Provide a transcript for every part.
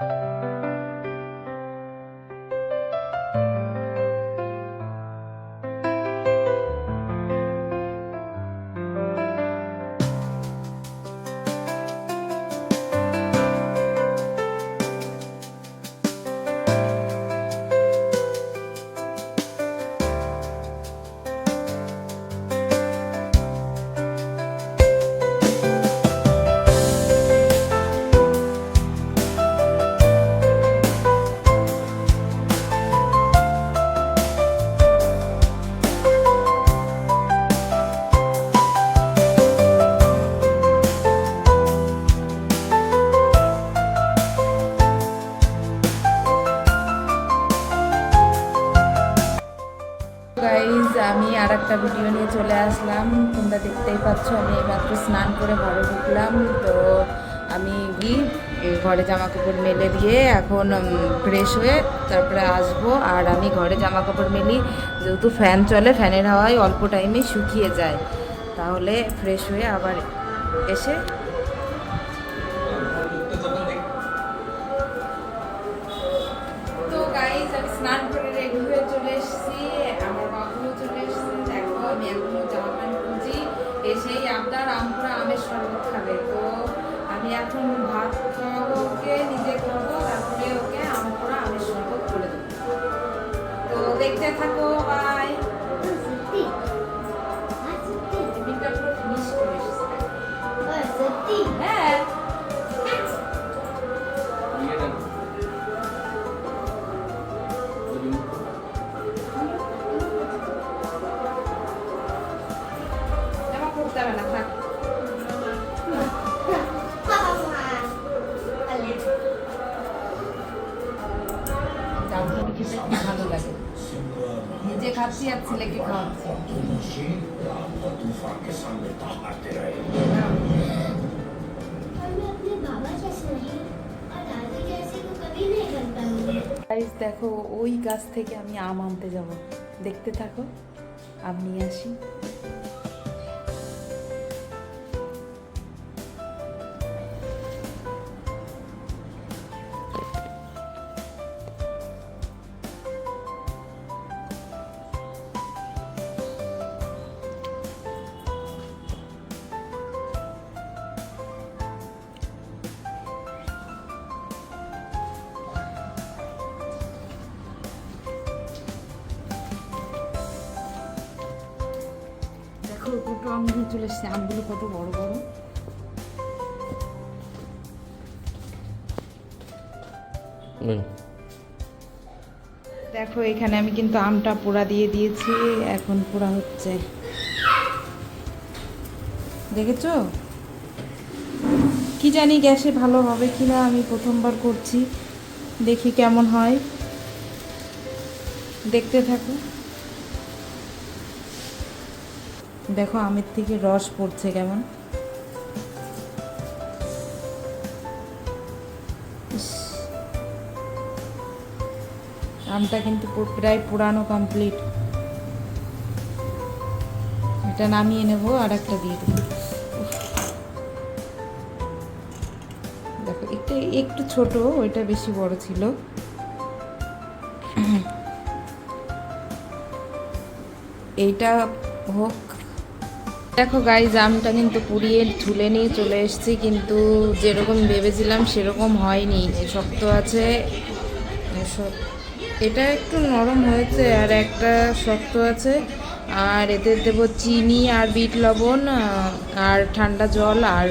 Guys আর একটা video নিয়ে চলে আসলাম। তোমরা দেখতেই পাচ্ছ, আমি এইমাত্র স্নান করে ঘরে ঢুকলাম। তো আমি গিয়ে ঘরে জামা কাপড় মেলে দিয়ে এখন ফ্রেশ হয়ে তারপরে আসব। আর আমি ঘরে জামা কাপড় মেলি, যেহেতু ফ্যান চলে, ফ্যানের হাওয়ায় অল্প টাইমে শুকিয়ে যায়। তাহলে ফ্রেশ হয়ে আবার এসে আমের খাবে তো আমি এখন ভাত ওকে নিজে করব, তারপরে ওকে আমপুরা আমের শরবত করে দেবো। তো দেখতে থাকো বাই मैं अपने बाबा जैसे नहीं और दादी जैसे को कभी नहीं कर पाऊंगी গাইস দেখো ওই গাছ থেকে আমি আম আনতে যাব দেখতে থাকো আম নিয়ে আসি দুটো আম নিয়ে চলে এসছে আমগুলো কত বড় বড়। দেখো এখানে আমি কিন্তু আমটা পোড়া দিয়ে দিয়েছি এখন পোড়া হচ্ছে। দেখেছ? কি জানি গ্যাসে ভালো হবে কি না আমি প্রথমবার করছি। দেখি কেমন হয়। দেখতে থাকো। দেখো আমের থেকে রস পড়ছে কেমন। আমটা কিন্তু প্রায় পুরানো কমপ্লিট এটা নামিয়ে নেব আর একটা দিয়ে দেবো। দেখো, একটা, একটু ছোট, ওইটা বেশি বড় ছিল। এইটা হোক দেখো গাইজ আমটা কিন্তু পুড়িয়ে ঝুলে নিয়ে চলে এসেছি, কিন্তু যেরকম ভেবেছিলাম সেরকম হয়নি। শক্ত আছে এটা একটু নরম হয়েছে, আর একটা শক্ত আছে। আর এতে দেবো চিনি আর বিট লবণ, আর ঠান্ডা জল, আর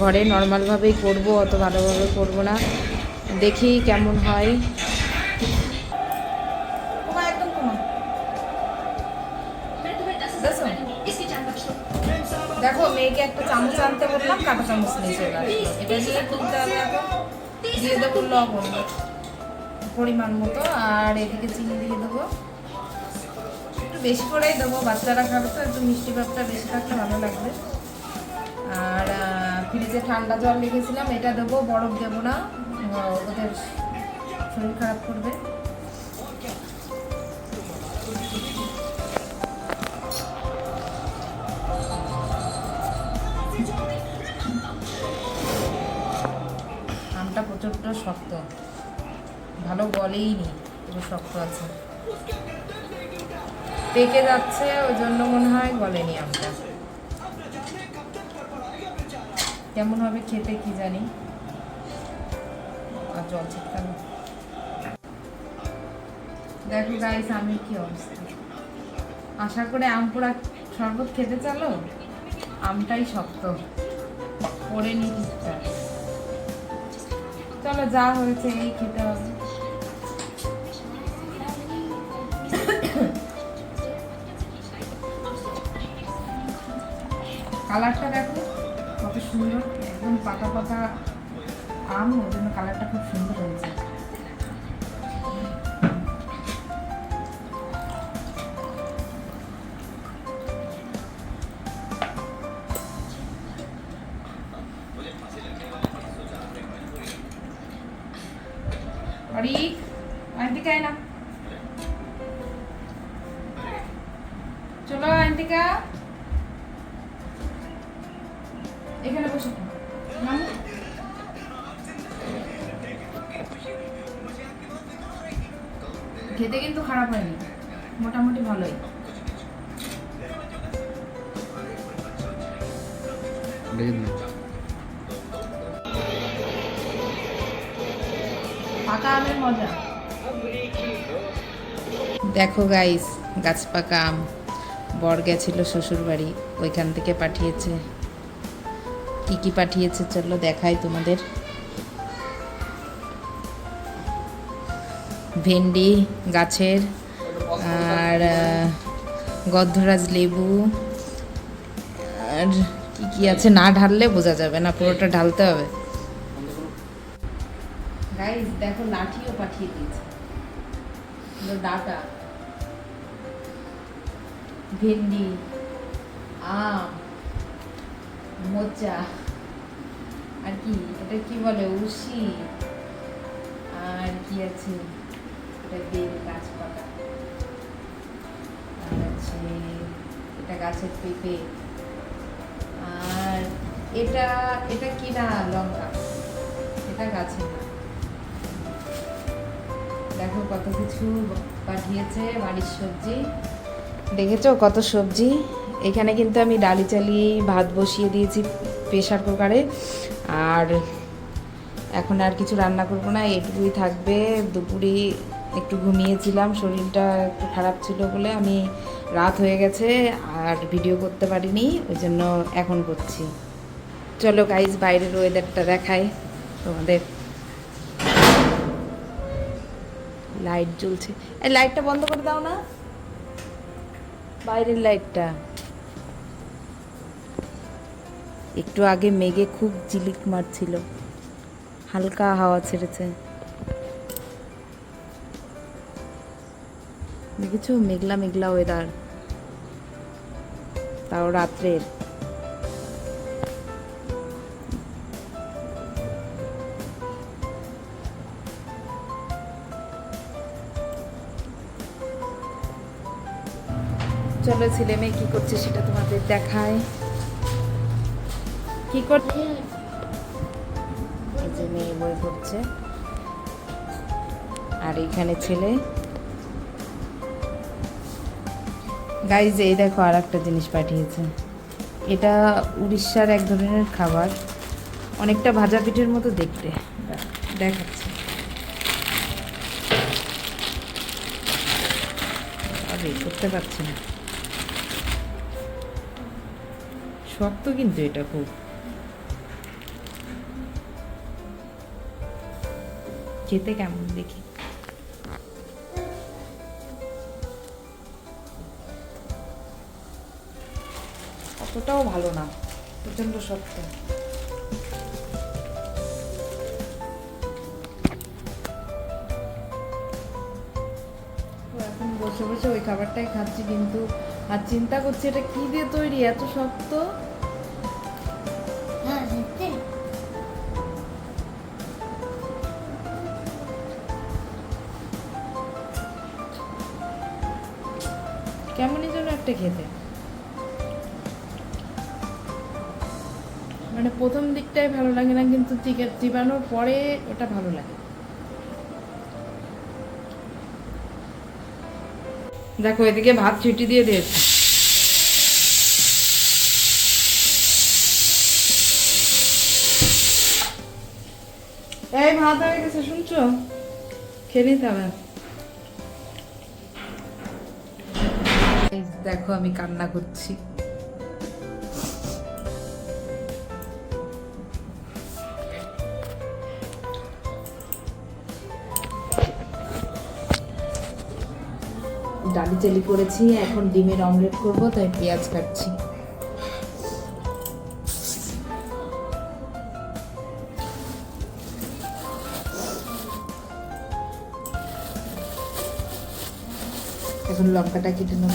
ঘরে নর্মালভাবেই করব, অত ভালোভাবে করব না। দেখি কেমন হয়। দেখো, মেয়েকে একটা চামচ আনতে বললাম, কাটা চামচ নিয়ে চলে আসলো। এটা দিয়ে তুলতে হবে এখন। দিয়ে দেবো লবণ, পরিমাণ মতো, আর এদিকে চিনি দিয়ে দেবো। একটু বেশি করেই দেবো, বাচ্চারা খাবে তো, একটু মিষ্টি ভাবটা বেশি থাকলে ভালো লাগবে। আর ফ্রিজে ঠান্ডা জল রেখেছিলাম, এটা দেবো, বরফ দেবো না। ওদের শরীর খারাপ করবে। চোট্ট শক্ত। ভালো বলেই নি পুরো শক্ত আছে। পেকে যাচ্ছে, ওই জন্য মনে হয় গলেনি আমটা। কেমন হবে খেতে কি জানি। আর জল ছিটকানো দেখো গাইস আমি কি অবস্থা। আশা করে আম পোড়া শরবত খেতে চালো? আমটাই শক্ত। পড়ে নি চলো, যা হয়েছে, এই খেতে হবে। কালারটা দেখো, কত সুন্দর, একদম পাতা পাতা আম ওই জন্য কালারটা খুব সুন্দর হয়েছে। এখানে বসে। থাকো। খেতে কিন্তু খারাপ হয়নি। মোটামুটি ভালোই। পাকা আমের মজা। দেখো গাইস গাছ পাকা আম। বর গেছিল শ্বশুর বাড়ি ওইখান থেকে পাঠিয়েছে। কি কি পাঠিয়েছে চলো দেখাই তোমাদের। ভেন্ডি গাছের আর আহ, গন্ধরাজ লেবু আর কি কি আছে না ঢাললে বোঝা যাবে না পুরোটা ঢালতে হবে। গাইস দেখো লাঠিও পাঠিয়ে দিয়েছে। ডাটা। ভেন্ডি, আম, মোচা, আর কি? এটা কি বলে? উশি আর কি আছে? এটা বেল গাছ আর আছে, এটা গাছের পেঁপে। আর এটা এটা কি না লঙ্কা? এটা গাছের না। দেখো কত কিছু পাঠিয়েছে বাড়ির সবজি। দেখেছ কত সবজি? এখানে কিন্তু আমি ডালি চালিয়ে ভাত বসিয়ে দিয়েছি প্রেশার কুকারে। আর এখন আর কিছু রান্না করব না এটুকুই থাকবে। দুপুরে একটু ঘুমিয়েছিলাম, শরীরটা একটু খারাপ ছিল বলে আমি রাত হয়ে গেছে আর ভিডিও করতে পারিনি, ওই জন্য এখন করছি। চলো গাইজ বাইরের ওয়েদারটা দেখাই তোমাদের। লাইট জ্বলছে। এই লাইটটা বন্ধ করে দাও না। বাইরের লাইটটা। একটু আগে মেঘে খুব জিলিক মারছিল। হালকা হাওয়া ছেড়েছে। দেখেছ? মেঘলা মেঘলা ওয়েদার তাও রাত্রের। চলো ছেলে মেয়ে কি করছে সেটা তোমাদের দেখায়। কি করছে মেয়ে বই পড়ছে। আর এইখানে ছেলে। গাইজ এই দেখো আর একটা জিনিস পাঠিয়েছে। এটা উড়িষ্যার এক ধরনের খাবার। অনেকটা ভাজা পিঠের মতো দেখতে। দেখাচ্ছে। করতে পারছি না। শক্ত কিন্তু এটা খুব। খেতে কেমন দেখি? অতটাও ভালো না, প্রচণ্ড শক্ত। এখন বসে বসে ওই খাবারটাই খাচ্ছি কিন্তু, আর চিন্তা করছি এটা কি দিয়ে তৈরি, এত শক্ত? কেমনই যেন একটা খেতে। মানে প্রথম দিকটাই ভালো লাগে না, কিন্তু চিবানোর পরে ওটা ভালো লাগে। দেখো, এদিকে ভাত ছিটি দিয়ে দিয়েছে। এই ভাত হয়ে গেছে শুনছো? খেয়ে নিতে দেখো আমি কান্না করছি। ডালি চালি করেছি, এখন ডিমের অমলেট করব, তাই পেঁয়াজ কাটছি। এখন লঙ্কাটা কেটে নেব।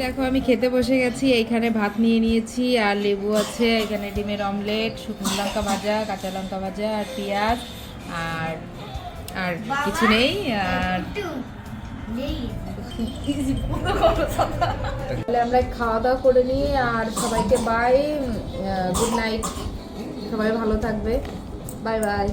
দেখো আমি খেতে বসে গেছি। এইখানে ভাত নিয়ে নিয়েছি আর লেবু আছে। এখানে ডিমের অমলেট শুকনো লঙ্কা ভাজা কাঁচা লঙ্কা ভাজা আর পেঁয়াজ আর আর কিছু নেই আর তাহলে আমরা খাওয়া দাওয়া করে নিই আর সবাইকে বাই গুড নাইট সবাই ভালো থাকবে। Bye bye